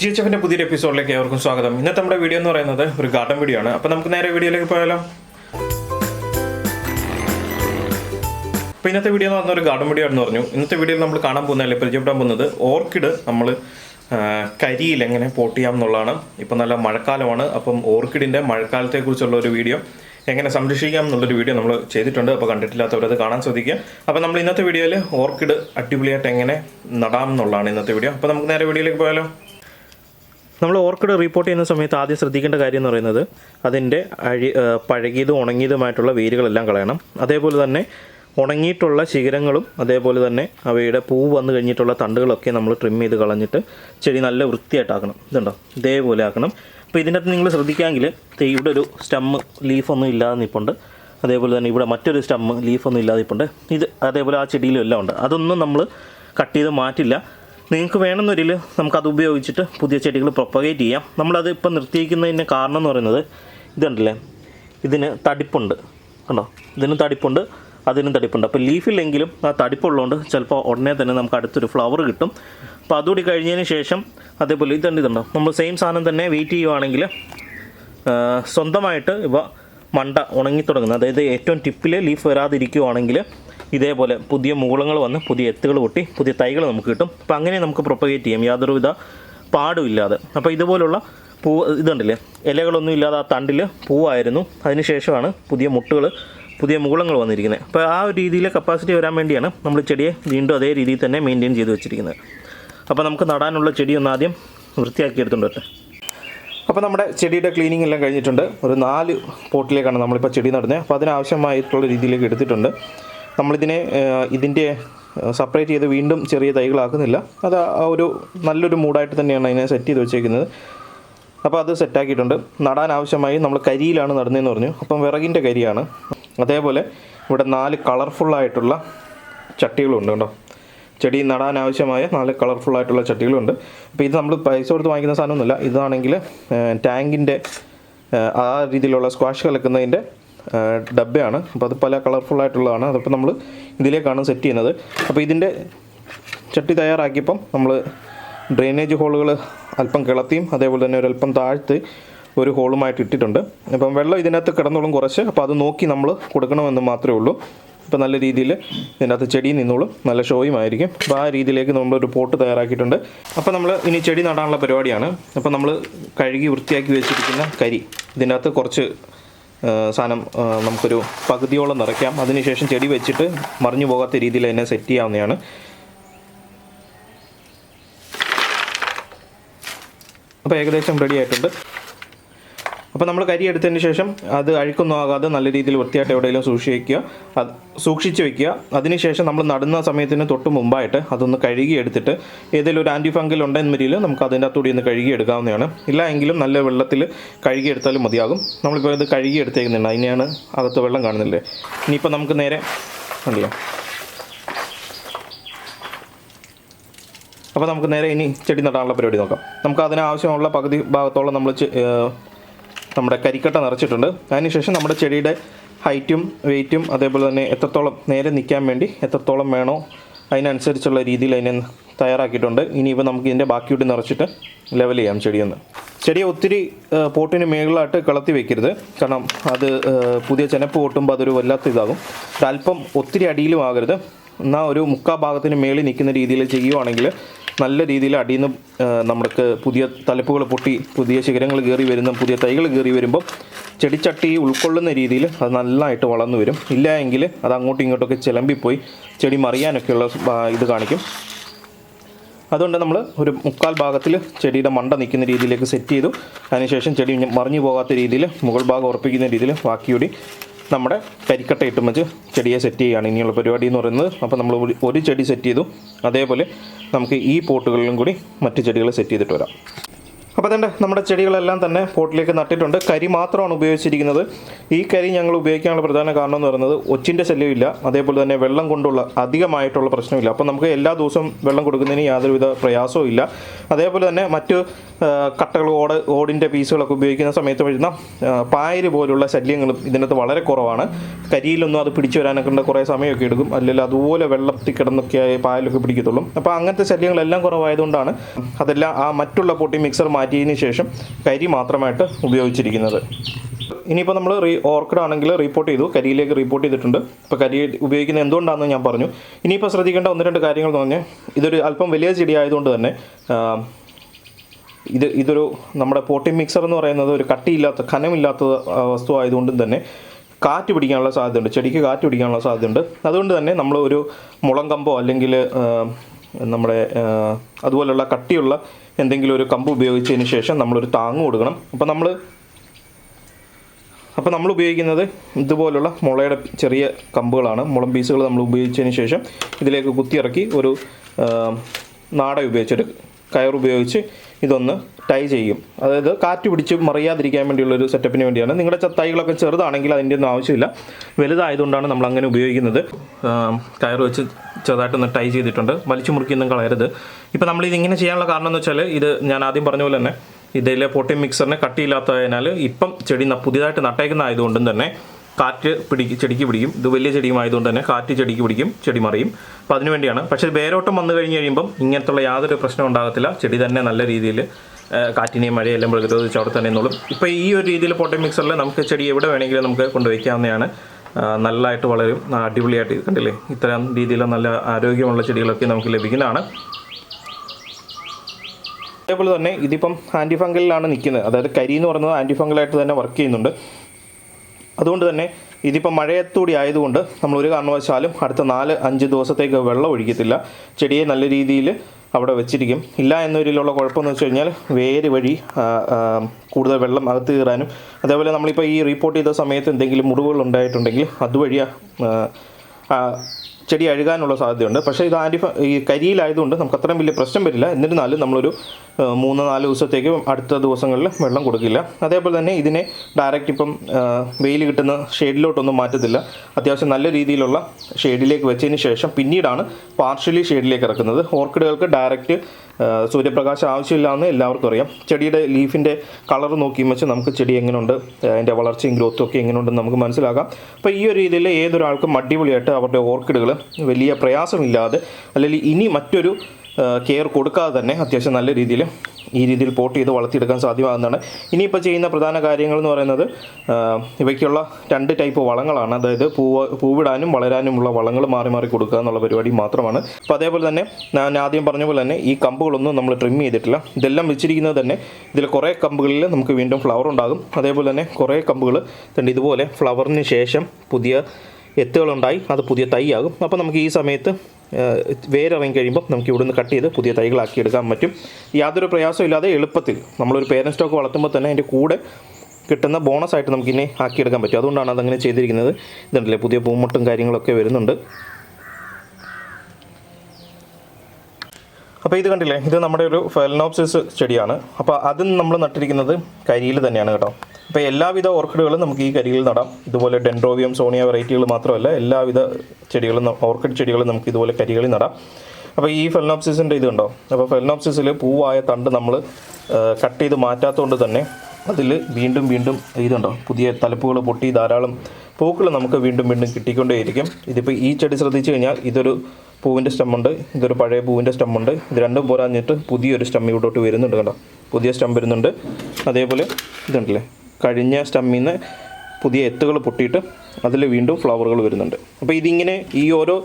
G H എഫിന്റെ പുതിയൊരു എപ്പിസോഡിലേക്ക് ഏവർക്കും സ്വാഗതം. ഇന്നത്തെ നമ്മുടെ വീഡിയോ എന്ന് പറയുന്നത് ഒരു ഗാർഡൻ വീഡിയോ ആണ്. അപ്പോൾ നമുക്ക് നേരെ വീഡിയോയിലേക്ക് പോയാലോ? അപ്പോൾ ഇന്നത്തെ വീഡിയോ എന്ന് പറഞ്ഞ ഒരു ഗാർഡൻ വീഡിയോ ആണെന്ന് പറഞ്ഞു. ഇന്നത്തെ വീഡിയോയിൽ നമ്മൾ കാണാൻ പോകുന്ന അല്ലെങ്കിൽ പരിചയപ്പെടാൻ പോകുന്നത് ഓർക്കിഡ് നമ്മൾ കരിയിൽ എങ്ങനെ പോട്ട് ചെയ്യാം എന്നുള്ളതാണ്. ഇപ്പം നല്ല മഴക്കാലമാണ്. അപ്പം ഓർക്കിഡിന്റെ മഴക്കാലത്തെക്കുറിച്ചുള്ള ഒരു വീഡിയോ എങ്ങനെ സംരക്ഷിക്കാം എന്നുള്ളൊരു വീഡിയോ നമ്മൾ ചെയ്തിട്ടുണ്ട്. അപ്പോൾ കണ്ടിട്ടില്ലാത്തവരത് കാണാൻ ശ്രദ്ധിക്കുക. അപ്പോൾ നമ്മൾ ഇന്നത്തെ വീഡിയോയിൽ ഓർക്കിഡ് അടിപൊളിയായിട്ട് എങ്ങനെ നടാം എന്നുള്ളതാണ് ഇന്നത്തെ വീഡിയോ. അപ്പോൾ നമുക്ക് നേരെ വീഡിയോയിലേക്ക് പോയാലോ? നമ്മൾ ഓർക്കിഡ് റിപ്പോർട്ട് ചെയ്യുന്ന സമയത്ത് ആദ്യം ശ്രദ്ധിക്കേണ്ട കാര്യം എന്ന് പറയുന്നത് അതിന്റെ അഴി പഴകിയതും ഉണങ്ങിയതുമായിട്ടുള്ള വേരുകളെല്ലാം കളയണം. അതേപോലെ തന്നെ ഉണങ്ങിയിട്ടുള്ള ശിഖരങ്ങളും അതേപോലെ തന്നെ അവയുടെ പൂ വന്നു കഴിഞ്ഞിട്ടുള്ള തണ്ടുകളൊക്കെ നമ്മൾ ട്രിം ചെയ്ത് കളഞ്ഞിട്ട് ചെടി നല്ല വൃത്തിയായിട്ടാക്കണം. ഇതുണ്ടോ? ഇതേപോലെ ആക്കണം. അപ്പോൾ ഇതിനകത്ത് നിങ്ങൾ ശ്രദ്ധിക്കാമെങ്കിൽ ഇവിടെ ഒരു സ്റ്റമ്മ് ലീഫൊന്നും ഇല്ലാതെ നിൽപ്പുണ്ട് അതേപോലെ തന്നെ ഇവിടെ മറ്റൊരു സ്റ്റമ്മ് ലീഫൊന്നും ഇല്ലാതെ നിൽപ്പുണ്ട് ഇത് അതേപോലെ ആ ചെടിയിലും എല്ലാം ഉണ്ട്. അതൊന്നും നമ്മൾ കട്ട് ചെയ്ത് മാറ്റില്ല. നിങ്ങൾക്ക് വേണമെന്നൊരിൽ നമുക്കത് ഉപയോഗിച്ചിട്ട് പുതിയ ചെടികൾ പ്രൊപ്പഗേറ്റ് ചെയ്യാം. നമ്മളത് ഇപ്പം നിർത്തിയിരിക്കുന്നതിന്റെ കാരണം എന്ന് പറയുന്നത് ഇതുണ്ടല്ലേ? ഇതിന് തടിപ്പുണ്ട്. കണ്ടോ? ഇതിനും തടിപ്പുണ്ട് അതിനും തടിപ്പുണ്ട്. അപ്പോൾ ലീഫില്ലെങ്കിലും ആ തടിപ്പുള്ളതുകൊണ്ട് ചിലപ്പോൾ ഉടനെ തന്നെ നമുക്ക് അടുത്തൊരു ഫ്ലവർ കിട്ടും. അപ്പോൾ അതുകൂടി കഴിഞ്ഞതിന് ശേഷം അതേപോലെ ഇതുണ്ട് ഇതുണ്ടോ? നമ്മൾ സെയിം സാധനം തന്നെ വെയിറ്റ് ചെയ്യുവാണെങ്കിൽ സ്വന്തമായിട്ട് ഇവ മണ്ട ഉണങ്ങി തുടങ്ങുന്നത് അതായത് ഏറ്റവും ടിപ്പിൽ ലീഫ് വരാതിരിക്കുവാണെങ്കിൽ ഇതേപോലെ പുതിയ മൂളങ്ങൾ വന്ന് പുതിയ എത്തുകൾ പൊട്ടി പുതിയ തൈകൾ നമുക്ക് കിട്ടും. അപ്പോൾ അങ്ങനെ നമുക്ക് പ്രൊപ്പഗേറ്റ് ചെയ്യാം. യാതൊരുവിധ പാടും ഇല്ലാതെ. അപ്പോൾ ഇതുപോലുള്ള പൂ ഇതുണ്ടല്ലേ? ഇലകളൊന്നും ഇല്ലാതെ ആ തണ്ടിൽ പൂവായിരുന്നു. അതിന് ശേഷമാണ് പുതിയ മുട്ടുകൾ പുതിയ മുകുളങ്ങൾ വന്നിരിക്കുന്നത്. അപ്പോൾ ആ ഒരു രീതിയിലെ കപ്പാസിറ്റി വരാൻ വേണ്ടിയാണ് നമ്മൾ ചെടിയെ വീണ്ടും അതേ രീതിയിൽ തന്നെ മെയിന്റെയിൻ ചെയ്ത് വെച്ചിരിക്കുന്നത്. അപ്പോൾ നമുക്ക് നടാനുള്ള ചെടി ഒന്ന് ആദ്യം വൃത്തിയാക്കി എടുത്തുകൊണ്ട് അപ്പോൾ നമ്മുടെ ചെടിയുടെ ക്ലീനിങ് എല്ലാം കഴിഞ്ഞിട്ടുണ്ട്. ഒരു നാല് പോട്ടിലേക്കാണ് നമ്മളിപ്പോൾ ചെടി നടുന്നത്. അപ്പോൾ അതിനാവശ്യമായിട്ടുള്ള രീതിയിലേക്ക് എടുത്തിട്ടുണ്ട്. നമ്മളിതിനെ ഇതിന്റെ സെപ്പറേറ്റ് ചെയ്ത് വീണ്ടും ചെറിയ തൈകളാക്കുന്നില്ല. അത് ആ ഒരു നല്ലൊരു മൂഡായിട്ട് തന്നെയാണ് അതിനെ സെറ്റ് ചെയ്ത് വെച്ചേക്കുന്നത്. അപ്പോൾ അത് സെറ്റാക്കിയിട്ടുണ്ട് നടാൻ ആവശ്യമായി നമ്മൾ കരിയിലാണ് നടുന്നതെന്ന് പറഞ്ഞു. അപ്പം വിറകിന്റെ കരിയാണ്. അതേപോലെ ഇവിടെ നാല് കളർഫുള്ളായിട്ടുള്ള ചട്ടികളുണ്ട് കേട്ടോ. ചെടി നടാൻ ആവശ്യമായ നാല് കളർഫുള്ളായിട്ടുള്ള ചട്ടികളുണ്ട്. അപ്പോൾ ഇത് നമ്മൾ പൈസ കൊടുത്ത് വാങ്ങിക്കുന്ന സാധനമൊന്നുമില്ല. ഇതാണെങ്കിൽ ടാങ്കിന്റെ ആ രീതിയിലുള്ള സ്ക്വാഷ് കലക്കുന്നതിന്റെ ഡബ്ബയാണ്. അപ്പോൾ അത് പല കളർഫുൾ ആയിട്ടുള്ളതാണ് അതിപ്പോൾ നമ്മൾ ഇതിലേക്കാണ് സെറ്റ് ചെയ്യുന്നത്. അപ്പോൾ ഇതിന്റെ ചട്ടി തയ്യാറാക്കിയപ്പം നമ്മൾ ഡ്രെയിനേജ് ഹോളുകൾ അല്പം കിളത്തിയും അതേപോലെ തന്നെ ഒരല്പം താഴ്ത്തി ഒരു ഹോളുമായിട്ട് ഇട്ടിട്ടുണ്ട്. അപ്പം വെള്ളം ഇതിനകത്ത് കിടന്നോളും കുറച്ച്. അപ്പോൾ അത് നോക്കി നമ്മൾ കൊടുക്കണമെന്ന് മാത്രമേ ഉള്ളൂ. അപ്പോൾ നല്ല രീതിയിൽ ഇതിനകത്ത് ചെടി നിന്നോളും. നല്ല ഷോയും ആയിരിക്കും. അപ്പോൾ ആ രീതിയിലേക്ക് നമ്മളൊരു പോട്ട് തയ്യാറാക്കിയിട്ടുണ്ട്. അപ്പോൾ നമ്മൾ ഇനി ചെടി നടാനുള്ള പരിപാടിയാണ്. അപ്പോൾ നമ്മൾ കഴുകി വൃത്തിയാക്കി വെച്ചിരിക്കുന്ന കരി. ഇതിനകത്ത് കുറച്ച് സാധനം നമുക്കൊരു പകുതിയോളം നിറയ്ക്കാം. അതിനുശേഷം ചെടി വെച്ചിട്ട് മറിഞ്ഞു പോകാത്ത രീതിയിൽ അതിനെ സെറ്റ് ചെയ്യാവുന്നതാണ്. അപ്പോൾ ഏകദേശം റെഡി ആയിട്ടുണ്ട്. അപ്പോൾ നമ്മൾ കരി എടുത്തതിന് ശേഷം അത് അഴുക്കൊന്നും ആകാതെ നല്ല രീതിയിൽ വൃത്തിയായിട്ട് എവിടെയെങ്കിലും സൂക്ഷിച്ച് വയ്ക്കുക അത് സൂക്ഷിച്ച് വയ്ക്കുക അതിനുശേഷം നമ്മൾ നടുന്ന സമയത്തിന് തൊട്ട് മുമ്പായിട്ട് അതൊന്ന് കഴുകി എടുത്തിട്ട് ഏതെങ്കിലും ഒരു ആന്റി ഫംഗൽ ഉണ്ടെന്നുണ്ടെങ്കിൽ നമുക്ക് അതിന്റെ അകത്തൂടി ഒന്ന് കഴുകി എടുക്കാവുന്നതാണ്. ഇല്ല എങ്കിലും നല്ല വെള്ളത്തിൽ കഴുകി എടുത്താലും മതിയാകും. നമ്മളിപ്പോൾ ഇത് കഴുകി എടുത്തേക്കുന്നുണ്ട്. അതിനെയാണ് അകത്ത് വെള്ളം കാണുന്നില്ലേ? ഇനിയിപ്പോൾ നമുക്ക് നേരെ കണ്ടിയോ അപ്പോൾ നമുക്ക് നേരെ ഇനി ചെടി നടാനുള്ള പരിപാടി നോക്കാം. നമുക്ക് അതിനാവശ്യമുള്ള പകുതി ഭാഗത്തോളം നമ്മൾ നമ്മുടെ കരിക്കട്ട നിറച്ചിട്ടുണ്ട്. അതിനുശേഷം നമ്മുടെ ചെടിയുടെ ഹൈറ്റും വെയിറ്റും അതേപോലെ തന്നെ എത്രത്തോളം നേരെ നിൽക്കാൻ വേണ്ടി എത്രത്തോളം വേണോ അതിനനുസരിച്ചുള്ള രീതിയിൽ അതിനെ തയ്യാറാക്കിയിട്ടുണ്ട്. ഇനിയിപ്പോൾ നമുക്ക് ഇതിന്റെ ബാക്കിയോട്ട് നിറച്ചിട്ട് ലെവൽ ചെയ്യാം ചെടിയൊന്ന്. ചെടിയെ ഒത്തിരി പോട്ടിന് മേളിലായിട്ട് കളത്തി വെക്കരുത്. കാരണം അത് പുതിയ ചെനപ്പ് പൊട്ടുമ്പോൾ അതൊരു വല്ലാത്ത ഇതാകും. ഒരല്പം ഒത്തിരി അടിയിലും ആകരുത്. എന്നാൽ ഒരു മുക്കാ ഭാഗത്തിന് മേളിൽ നിൽക്കുന്ന രീതിയിൽ ചെയ്യുവാണെങ്കിൽ നല്ല രീതിയിൽ അടിയിൽ നിന്ന് നമ്മൾക്ക് പുതിയ തലപ്പുകൾ പൊട്ടി പുതിയ ശിഖരങ്ങൾ കയറി വരുന്ന പുതിയ തൈകൾ കയറി വരുമ്പോൾ ചെടിച്ചട്ടി ഉൾക്കൊള്ളുന്ന രീതിയിൽ അത് നല്ലതായിട്ട് വളർന്നു വരും. ഇല്ല എങ്കിൽ അത് അങ്ങോട്ടും ഇങ്ങോട്ടൊക്കെ ചിലമ്പിപ്പോയി ചെടി മറിയാനൊക്കെയുള്ള ഇത് കാണിക്കും. അതുകൊണ്ട് നമ്മൾ ഒരു മുക്കാൽ ഭാഗത്തിൽ ചെടിയുടെ മണ്ട നിൽക്കുന്ന രീതിയിലേക്ക് സെറ്റ് ചെയ്തു. അതിനുശേഷം ചെടി മറിഞ്ഞു പോകാത്ത രീതിയിൽ മുകൾ ഭാഗം ഉറപ്പിക്കുന്ന രീതിയിൽ ബാക്കിയൂടി നമ്മുടെ കരിക്കട്ട ഇട്ടും വെച്ച് ചെടിയെ സെറ്റ് ചെയ്യുകയാണ് ഇനിയുള്ള പരിപാടി എന്ന് പറയുന്നത്. അപ്പോൾ നമ്മൾ ഒരു ചെടി സെറ്റ് ചെയ്തു. അതേപോലെ നമുക്ക് ഈ പോട്ടുകളിലും കൂടി മറ്റു ചെടികൾ സെറ്റ് ചെയ്തിട്ട് വരാം. അപ്പോൾ അതേണ്ട നമ്മുടെ ചെടികളെല്ലാം തന്നെ പോട്ടിലേക്ക് നട്ടിട്ടുണ്ട്. കരി മാത്രമാണ് ഉപയോഗിച്ചിരിക്കുന്നത്. ഈ കരി ഞങ്ങൾ ഉപയോഗിക്കാനുള്ള പ്രധാന കാരണം എന്ന് പറയുന്നത് ഒച്ചിന്റെ ശല്യമില്ല. അതേപോലെ തന്നെ വെള്ളം കൊണ്ടുള്ള അധികമായിട്ടുള്ള പ്രശ്നമില്ല. അപ്പോൾ നമുക്ക് എല്ലാ ദിവസവും വെള്ളം കൊടുക്കുന്നതിന് യാതൊരുവിധ പ്രയാസവും ഇല്ല. അതേപോലെ തന്നെ മറ്റ് കട്ടകൾ ഓട് ഓടിന്റെ പീസുകളൊക്കെ ഉപയോഗിക്കുന്ന സമയത്ത് വരുന്ന പായര് പോലുള്ള ശല്യങ്ങളും ഇതിനകത്ത് വളരെ കുറവാണ്. കരിയിലൊന്നും അത് പിടിച്ചു വരാനൊക്കെ ഉണ്ട്. കുറേ സമയമൊക്കെ എടുക്കും. അല്ലെങ്കിൽ അതുപോലെ വെള്ളത്തിൽ കിടന്നൊക്കെ പായലൊക്കെ പിടിക്കത്തുള്ളൂ. അപ്പോൾ അങ്ങനത്തെ ശല്യങ്ങളെല്ലാം കുറവായതുകൊണ്ടാണ് അതെല്ലാം ആ മറ്റുള്ള പൊട്ടി മിക്സർ മാറ്റിയതിന് ശേഷം കരി മാത്രമായിട്ട് ഉപയോഗിച്ചിരിക്കുന്നത്. ഇനിയിപ്പോൾ നമ്മൾ റീ ഓർക്കിഡ് ആണെങ്കിൽ റിപ്പോർട്ട് ചെയ്തു കരിയിലേക്ക് റിപ്പോർട്ട് ചെയ്തിട്ടുണ്ട്. ഇപ്പോൾ കരി ഉപയോഗിക്കുന്നത് എന്തുകൊണ്ടാണെന്ന് ഞാൻ പറഞ്ഞു. ഇനിയിപ്പോൾ ശ്രദ്ധിക്കേണ്ട ഒന്ന് രണ്ട് കാര്യങ്ങൾ എന്ന് പറഞ്ഞാൽ ഇതൊരു അല്പം വലിയ ചെടി ആയതുകൊണ്ട് തന്നെ ഇത് ഇതൊരു നമ്മുടെ പോട്ടി മിക്സർ എന്ന് പറയുന്നത് ഒരു കട്ടിയില്ലാത്ത ഖനമില്ലാത്ത വസ്തു ആയതുകൊണ്ടും തന്നെ കാറ്റ് പിടിക്കാനുള്ള സാധ്യതയുണ്ട്. ചെടിക്ക് കാറ്റ് പിടിക്കാനുള്ള സാധ്യതയുണ്ട്. അതുകൊണ്ട് തന്നെ നമ്മൾ ഒരു മുളം കമ്പോ അല്ലെങ്കിൽ നമ്മുടെ അതുപോലെയുള്ള കട്ടിയുള്ള എന്തെങ്കിലും ഒരു കമ്പ് ഉപയോഗിച്ചതിന് ശേഷം നമ്മളൊരു താങ്ങ് കൊടുക്കണം. അപ്പോൾ നമ്മൾ അപ്പോൾ നമ്മൾ ഉപയോഗിക്കുന്നത് ഇതുപോലുള്ള മുളയുടെ ചെറിയ കമ്പുകളാണ്. മുളം പീസുകൾ നമ്മൾ ഉപയോഗിച്ചതിന് ശേഷം ഇതിലേക്ക് കുത്തിയിറക്കി ഒരു നാട ഉപയോഗിച്ചൊരു കയർ ഉപയോഗിച്ച് ഇതൊന്ന് ടൈ ചെയ്യും. അതായത് കാറ്റ് പിടിച്ച് മറിയാതിരിക്കാൻ വേണ്ടിയുള്ളൊരു സെറ്റപ്പിന് വേണ്ടിയാണ്. നിങ്ങളുടെ തൈകളൊക്കെ ചെറുതാണെങ്കിൽ അതിന്റെ ഒന്നും ആവശ്യമില്ല. വലുതായതുകൊണ്ടാണ് നമ്മൾ അങ്ങനെ ഉപയോഗിക്കുന്നത്. കയർ വെച്ച് ചെറുതായിട്ടൊന്ന് ടൈ ചെയ്തിട്ടുണ്ട്. വലിച്ചു മുറുക്കിയൊന്നും കളയരുത്. ഇപ്പോൾ നമ്മൾ ഇതിങ്ങനെ ചെയ്യാനുള്ള കാരണം എന്ന് വെച്ചാൽ ഇത് ഞാൻ ആദ്യം പറഞ്ഞ പോലെ തന്നെ ഇതിലെ പൊട്ടി മിക്സറിന് കട്ടിയില്ലാത്തതിനാൽ ഇപ്പം ചെടി പുതിയതായിട്ട് നട്ടേക്കുന്ന ആയതുകൊണ്ടും തന്നെ കാറ്റ് പിടിക്കും ചെടിക്ക് പിടിക്കും. ഇത് വലിയ ചെടിയുമായതുകൊണ്ട് തന്നെ കാറ്റ് ചെടിക്ക് പിടിക്കും ചെടി മറിയും. അപ്പോൾ അതിനു വേണ്ടിയാണ്. പക്ഷേ വേരോട്ടം വന്നു കഴിഞ്ഞ് കഴിയുമ്പം ഇങ്ങനത്തുള്ള യാതൊരു പ്രശ്നവും ഉണ്ടാകത്തില്ല. ചെടി തന്നെ നല്ല രീതിയിൽ കാറ്റിനെയും മഴയെല്ലാം പ്രതിരോധിച്ച് അവിടെ തന്നെ നിന്നോളും. ഇപ്പോൾ ഈ ഒരു രീതിയിൽ പൊട്ടി മിക്സറിൽ നമുക്ക് ചെടി എവിടെ വേണമെങ്കിലും നമുക്ക് കൊണ്ടുവയ്ക്കാവുന്നതാണ്. നല്ലതായിട്ട് വളരും. അടിപൊളിയായിട്ട് കണ്ടില്ലേ? ഇത്തരം രീതിയിൽ നല്ല ആരോഗ്യമുള്ള ചെടികളൊക്കെ നമുക്ക് ലഭിക്കുന്നതാണ്. അതേപോലെ തന്നെ ഇതിപ്പം ആന്റി ഫംഗലിലാണ് നിൽക്കുന്നത്. അതായത് കരി എന്ന് പറയുന്നത് ആന്റി ഫംഗലായിട്ട് തന്നെ വർക്ക് ചെയ്യുന്നുണ്ട്. അതുകൊണ്ട് തന്നെ ഇതിപ്പോൾ മഴയത്തൂടി ആയതുകൊണ്ട് നമ്മൾ ഒരു കാരണവശാലും അടുത്ത നാല് അഞ്ച് ദിവസത്തേക്ക് വെള്ളം ഒഴിക്കത്തില്ല. ചെടിയെ നല്ല രീതിയിൽ അവിടെ വെച്ചിരിക്കും. ഇല്ല എന്നൊരിലുള്ള കുഴപ്പമെന്ന് വെച്ച് കഴിഞ്ഞാൽ വേര് വഴി കൂടുതൽ വെള്ളം അകത്ത് കയറാനും. അതേപോലെ നമ്മളിപ്പോൾ ഈ റിപ്പോർട്ട് ചെയ്ത സമയത്ത് എന്തെങ്കിലും മുറിവുകൾ ഉണ്ടായിട്ടുണ്ടെങ്കിൽ അതുവഴി ചെടി അഴുകാനുള്ള സാധ്യതയുണ്ട്. പക്ഷേ ഇത് ആന്റി ഈ കരിയിലായതുകൊണ്ട് നമുക്ക് അത്രയും വലിയ പ്രശ്നം വരില്ല. എന്നിരുന്നാലും നമ്മളൊരു മൂന്ന് നാല് ദിവസത്തേക്ക് അടുത്ത ദിവസങ്ങളിൽ വെള്ളം കൊടുക്കില്ല. അതേപോലെ തന്നെ ഇതിനെ ഡയറക്റ്റ് ഇപ്പം വെയിൽ കിട്ടുന്ന ഷെയ്ഡിലോട്ടൊന്നും മാറ്റത്തില്ല. അത്യാവശ്യം നല്ല രീതിയിലുള്ള ഷെയ്ഡിലേക്ക് വെച്ചതിന് ശേഷം പിന്നീടാണ് പാർഷ്യലി ഷെയ്ഡിലേക്ക് ഇറക്കുന്നത്. ഓർക്കിഡുകൾക്ക് ഡയറക്റ്റ് സൂര്യപ്രകാശം ആവശ്യമില്ല എന്ന് എല്ലാവർക്കും അറിയാം. ചെടിയുടെ ലീഫിന്റെ കളർ നോക്കി വെച്ച് നമുക്ക് ചെടി എങ്ങനെയുണ്ട് അതിന്റെ വളർച്ചയും ഗ്രോത്തും ഒക്കെ എങ്ങനെയുണ്ടെന്ന് നമുക്ക് മനസ്സിലാക്കാം. അപ്പോൾ ഈ ഒരു രീതിയിൽ ഏതൊരാൾക്കും അടിപൊളിയായിട്ട് അവരുടെ ഓർക്കിഡുകൾ വലിയ പ്രയാസമില്ലാതെ അല്ലെങ്കിൽ ഇനി മറ്റൊരു കെയർ കൊടുക്കാതെ തന്നെ അത്യാവശ്യം നല്ല രീതിയിൽ ഈ രീതിയിൽ പോട്ട് ചെയ്ത് വളർത്തിയെടുക്കാൻ സാധ്യമാകുന്നതാണ്. ഇനിയിപ്പോൾ ചെയ്യുന്ന പ്രധാന കാര്യങ്ങൾ എന്ന് പറയുന്നത് ഇവയ്ക്കുള്ള രണ്ട് ടൈപ്പ് വളങ്ങളാണ്. അതായത് പൂവ് പൂവിടാനും വളരാനുമുള്ള വളങ്ങൾ മാറി മാറി കൊടുക്കുക എന്നുള്ള പരിപാടി മാത്രമാണ്. അപ്പോൾ അതേപോലെ തന്നെ ഞാൻ ആദ്യം പറഞ്ഞ പോലെ തന്നെ ഈ കമ്പുകളൊന്നും നമ്മൾ ട്രിം ചെയ്തിട്ടില്ല. ഇതെല്ലാം വെച്ചിരിക്കുന്നത് തന്നെ ഇതിൽ കുറേ കമ്പുകളിൽ നമുക്ക് വീണ്ടും ഫ്ലവർ ഉണ്ടാകും. അതേപോലെ തന്നെ കുറേ കമ്പുകൾ തന്നെ ഇതുപോലെ ഫ്ലവറിന് ശേഷം പുതിയ എത്തുകളുണ്ടായി. അത് പുതിയ തൈയാകും അപ്പോൾ നമുക്ക് ഈ സമയത്ത് വേരിറങ്ങി കഴിയുമ്പോൾ നമുക്ക് ഇവിടുന്ന് കട്ട് ചെയ്ത് പുതിയ തൈകളാക്കി എടുക്കാൻ പറ്റും. യാതൊരു പ്രയാസവും ഇല്ലാതെ എളുപ്പത്തിൽ നമ്മളൊരു പേരൻ സ്റ്റോക്ക് വളർത്തുമ്പോൾ തന്നെ അതിന്റെ കൂടെ കിട്ടുന്ന ബോണസ് ആയിട്ട് നമുക്കിനെ ആക്കിയെടുക്കാൻ പറ്റും. അതുകൊണ്ടാണ് അതങ്ങനെ ചെയ്തിരിക്കുന്നത്. ഇതുണ്ടല്ലേ പുതിയ പൂമുട്ടും കാര്യങ്ങളൊക്കെ വരുന്നുണ്ട്. അപ്പോൾ ഇത് കണ്ടില്ലേ ഇത് നമ്മുടെ ഒരു ഫെലനോപ്സിസ് ചെടിയാണ്. അപ്പോൾ അതും നമ്മൾ നട്ടിരിക്കുന്നത് കരിയിൽ തന്നെയാണ് കേട്ടോ. അപ്പോൾ എല്ലാവിധ ഓർക്കിഡുകളും നമുക്ക് ഈ കരിയിൽ നടാം. ഇതുപോലെ ഡെൻഡ്രോവിയം സോണിയ വെറൈറ്റികൾ മാത്രമല്ല എല്ലാവിധ ചെടികളും ഓർക്കിഡ് ചെടികളും നമുക്ക് ഇതുപോലെ കരികളിൽ നടാം. അപ്പോൾ ഈ ഫെലനോപ്സിസിന്റെ ഇതുണ്ടോ? അപ്പോൾ ഫെൽനോപ്സിസിൽ പൂവായ തണ്ട് നമ്മൾ കട്ട് ചെയ്ത് മാറ്റാത്തതുകൊണ്ട് തന്നെ അതിൽ വീണ്ടും വീണ്ടും ഇതുണ്ടോ? പുതിയ തലപ്പുകൾ പൊട്ടി ധാരാളം പൂക്കൾ നമുക്ക് വീണ്ടും വീണ്ടും കിട്ടിക്കൊണ്ടേയിരിക്കും. ഇതിപ്പോൾ ഈ ചെടി ശ്രദ്ധിച്ചു കഴിഞ്ഞാൽ ഇതൊരു പൂവിന്റെ സ്റ്റമ്മുണ്ട് ഇതൊരു പഴയ പൂവിന്റെ സ്റ്റമ്മുണ്ട്. ഇത് രണ്ടും പോരാഞ്ഞിട്ട് പുതിയൊരു സ്റ്റം ഇവിടോട്ട് വരുന്നുണ്ട് കണ്ടോ? പുതിയ സ്റ്റം വരുന്നുണ്ട്. അതേപോലെ ഇതുണ്ടല്ലേ? കഴിഞ്ഞ സ്റ്റമ്മിൽ നിന്ന് പുതിയ എത്തുകൾ പൊട്ടിയിട്ട് അതിൽ വീണ്ടും ഫ്ലവറുകൾ വരുന്നുണ്ട്. അപ്പോൾ ഇതിങ്ങനെ ഈ ഓരോ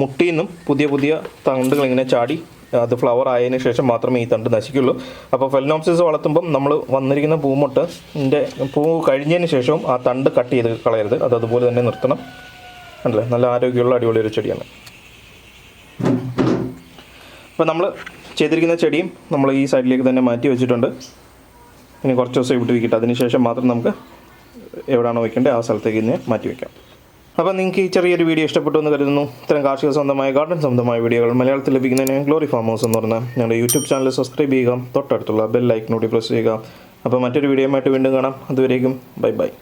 മുട്ടിയിൽ നിന്നും പുതിയ പുതിയ തണ്ടുകൾ ഇങ്ങനെ ചാടി അത് ഫ്ലവർ ആയതിനു ശേഷം മാത്രമേ ഈ തണ്ട് നശിക്കുള്ളൂ. അപ്പോൾ ഫെലനോപ്സിസ് വളർത്തുമ്പം നമ്മൾ വന്നിരിക്കുന്ന പൂമുട്ട് പൂ കഴിഞ്ഞതിന് ശേഷവും ആ തണ്ട് കട്ട് ചെയ്ത് കളയരുത്. അത് അതുപോലെ തന്നെ നിർത്തണം. അല്ലേ? നല്ല ആരോഗ്യമുള്ള അടിപൊളി ഒരു ചെടിയാണ്. അപ്പോൾ നമ്മൾ ചെയ്തിരിക്കുന്ന ചെടിയും നമ്മൾ ഈ സൈഡിലേക്ക് തന്നെ മാറ്റി വെച്ചിട്ടുണ്ട്. ഇനി കുറച്ച് ദിവസം ഇവിടെ വയ്ക്കട്ടെ അതിനുശേഷം മാത്രം നമുക്ക് എവിടെയാണോ വയ്ക്കേണ്ടത് ആ സ്ഥലത്തേക്ക് ഇന്ന് മാറ്റി വയ്ക്കാം അപ്പോൾ നിങ്ങൾക്ക് ഈ ചെറിയൊരു വീഡിയോ ഇഷ്ടപ്പെട്ടു എന്ന് കരുതുന്നു. ഇത്തരം കാർഷിക സ്വന്തമായ ഗാർഡൻ സ്വന്തമായ വീഡിയോകൾ മലയാളത്തിൽ ലഭിക്കുന്നതിന് ഗ്ലോറി ഫാം ഹൗസ് എന്ന് പറഞ്ഞാൽ ഞങ്ങളുടെ യൂട്യൂബ് ചാനൽ സബ്സ്ക്രൈബ് ചെയ്യുക. തൊട്ടടുത്തുള്ള ബെൽ ലൈക്കിനോട് പ്രസ് ചെയ്യുക. അപ്പോൾ മറ്റൊരു വീഡിയോയുമായിട്ട് വീണ്ടും കാണാം. അതുവരേക്കും ബൈ ബൈ